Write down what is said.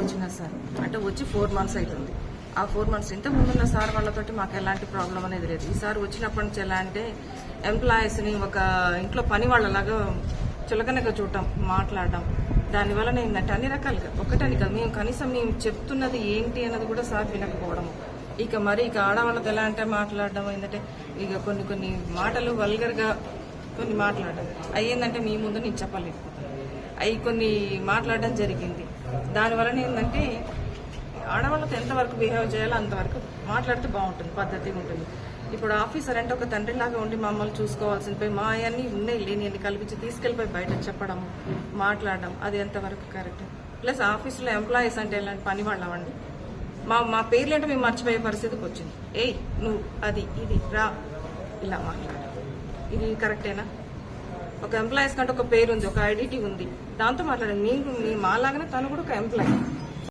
వచ్చిన సార్ అంటే వచ్చి ఫోర్ మంత్స్ అవుతుంది ఆ ఫోర్ మంత్స్ ఇంత ఉన్న సార్ వాళ్ళతోటి మాకు ఎలాంటి ప్రాబ్లం అనేది లేదు. ఈసారి వచ్చినప్పటి నుంచి ఎలా అంటే ఎంప్లాయీస్ని ఒక ఇంట్లో పని వాళ్ళలాగా చులకనగా చూడటం మాట్లాడడం దానివల్ల ఏంటంటే అన్ని రకాలుగా ఒకటని కాదు మేము కనీసం మేము చెప్తున్నది ఏంటి అన్నది కూడా సార్ వినకపోవడం ఇక మరి ఇక ఆడవాళ్ళతో ఎలా అంటే మాట్లాడడం ఏంటంటే ఇక కొన్ని కొన్ని మాటలు వల్గర్గా కొన్ని మాట్లాడడం. అయ్యిందంటే మీ ముందు నేను చెప్పలేకపోతాను. అవి కొన్ని మాట్లాడడం జరిగింది. దానివలన ఏంటంటే ఆడవాళ్ళతో ఎంతవరకు బిహేవ్ చేయాలో అంతవరకు మాట్లాడితే బాగుంటుంది పద్ధతిగా ఉంటుంది. ఇప్పుడు ఆఫీసర్ అంటే ఒక తండ్రిలాగా ఉండి మమ్మల్ని చూసుకోవాల్సింది పోయి మా అవన్నీ ఉన్నాయి లేని అన్ని కల్పించి తీసుకెళ్ళిపోయి బయట చెప్పడం మాట్లాడడం అది ఎంతవరకు కరెక్ట్? ప్లస్ ఆఫీసులో ఎంప్లాయీస్ అంటే ఎలాంటి పని వాళ్ళమండి మా మా పేర్లు అంటే మేము మర్చిపోయే పరిస్థితికి వచ్చింది. ఏయ్ నువ్వు అది ఇది రా ఇలా మాట్లాడ. ఇది కరెక్టేనా? ఒక ఎంప్లాయీస్ కంటే ఒక పేరు ఉంది ఒక ఐడెంటిటీ ఉంది. దాంతో మాట్లాడండి మీకు మీ మాలాగానే తను కూడా ఒక ఎంప్లాయీ